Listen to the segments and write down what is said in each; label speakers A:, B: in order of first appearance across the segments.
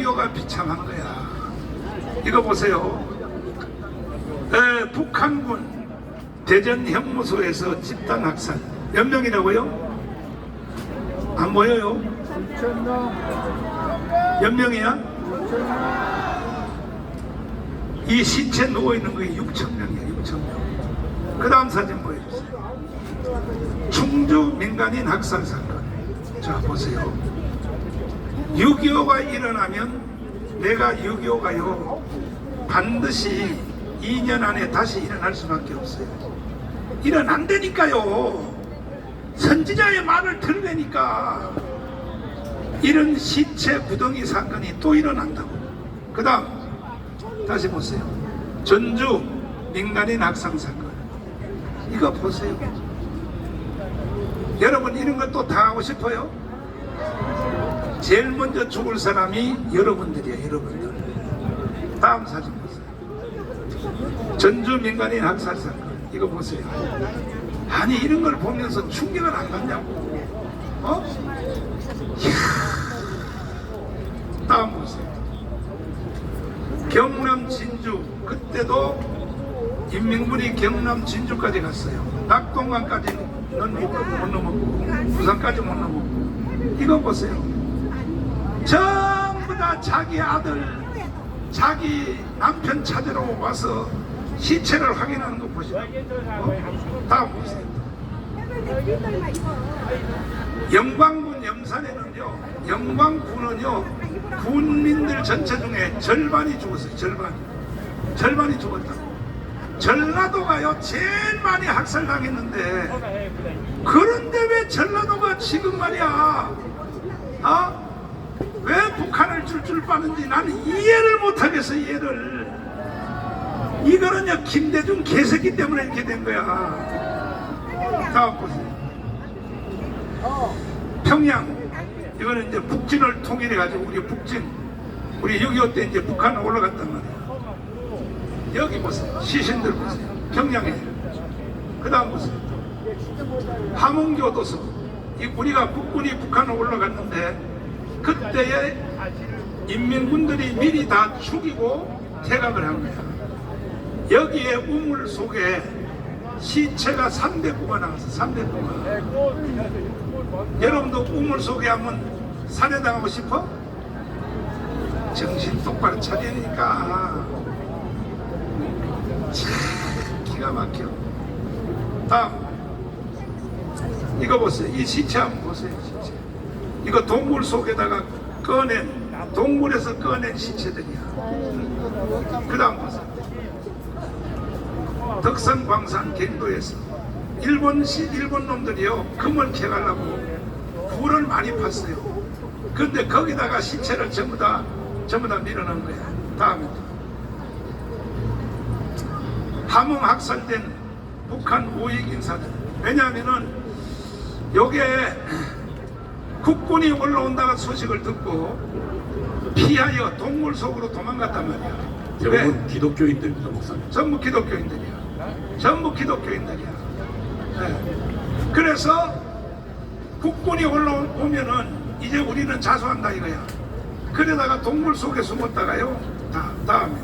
A: 6.25가 비참한 거야. 이거 보세요. 에, 북한군 대전 형무소에서 집단 학살 몇 명이라고요? 안 보여요? 몇 명이야? 이 시체 누워 있는 거 6천 명이야, 6천 명. 그 다음 사진 보여주세요. 충주 민간인 학살 사건. 자, 보세요. 6.25가 일어나면 내가 6.25가요 반드시 2년 안에 다시 일어날 수밖에 없어요. 일어난다니까요. 선지자의 말을 들으니까 이런 시체 구덩이 사건이 또 일어난다고. 그 다음 다시 보세요. 전주 민간인 학상 사건. 이거 보세요. 여러분 이런 것도 당하고 싶어요? 제일 먼저 죽을 사람이 여러분들이에요, 여러분들. 다음 사진 보세요. 전주 민간인 학살 사건. 이거 보세요. 아니, 이런 걸 보면서 충격을 안 받냐고. 어? 이야. 다음 보세요. 경남 진주. 그때도 인민군이 경남 진주까지 갔어요. 낙동강까지는 못 넘었고, 부산까지 못 넘었고. 이거 보세요. 전부 다 자기 아들, 자기 남편 찾으러 와서 시체를 확인하는 거 보시죠. 어? 다음 보세요. 영광군 염산에는요, 영광군은요, 군민들 전체 중에 절반이 죽었어요, 절반. 절반이 죽었다. 전라도가요, 제일 많이 학살당했는데, 그런데 왜 전라도가 지금 말이야, 어? 왜 북한을 줄줄 빠는지 나는 이해를 못하겠어 이해를. 이거는요 김대중 개새끼 때문에 이렇게 된 거야. 다음 보세요. 평양. 이거는 이제 북진을 통일해 가지고 우리 북진 우리 6.25 때? 이제 북한 올라갔단 말이야. 여기 보세요. 시신들 보세요. 평양에. 그 다음 보세요. 함흥교도소. 이 우리가 북군이 북한을 올라갔는데 그때에 인민군들이 미리 다 죽이고 퇴각을 한 거야. 여기에 우물 속에 시체가 300구가 나왔어. 300구가. 여러분도 우물 속에 한번 살해당하고 싶어? 정신 똑바로 차리니까. 참 기가 막혀. 다음. 이거 보세요. 이 시체 한번 보세요. 이거 동굴 속에다가 꺼낸 동굴에서 꺼낸 시체들이야. 그 다음 보세요. 덕선 광산 갱도에서 일본 시 일본 놈들이요 금을 캐가려고 굴을 많이 팠어요. 근데 거기다가 시체를 전부 다 전부 다 밀어넣은 거야. 다음에 함흥 학살된 북한 우익 인사들. 왜냐하면은 요게 국군이 올라온다가 소식을 듣고 피하여 동굴 속으로 도망갔단 말이야. 왜?
B: 대부분 기독교인들입니다, 목사님.
A: 전부 기독교인들이야. 전부 기독교인들이야. 네. 그래서 국군이 올라오면은 이제 우리는 자수한다 이거야. 그러다가 동굴 속에 숨었다가요. 다, 다음에.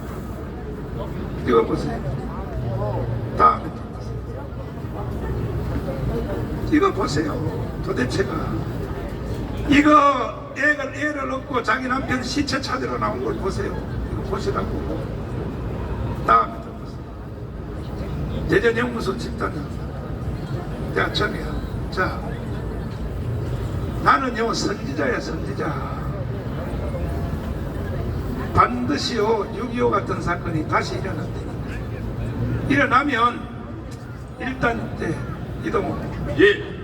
A: 이거 보세요. 다음에. 또 보세요. 이거 보세요. 도대체가. 이거 애를, 애를 얻고 자기 남편 시체 찾으러 나온 걸 보세요. 이거 보시라고. 다음에 또 보세요. 대전 형무소 집단장. 자, 청이야. 자, 나는요, 선지자야, 선지자. 반드시요, 6.25 같은 사건이 다시 일어난다니까. 일어나면, 일단, 네, 이동호.
B: 예.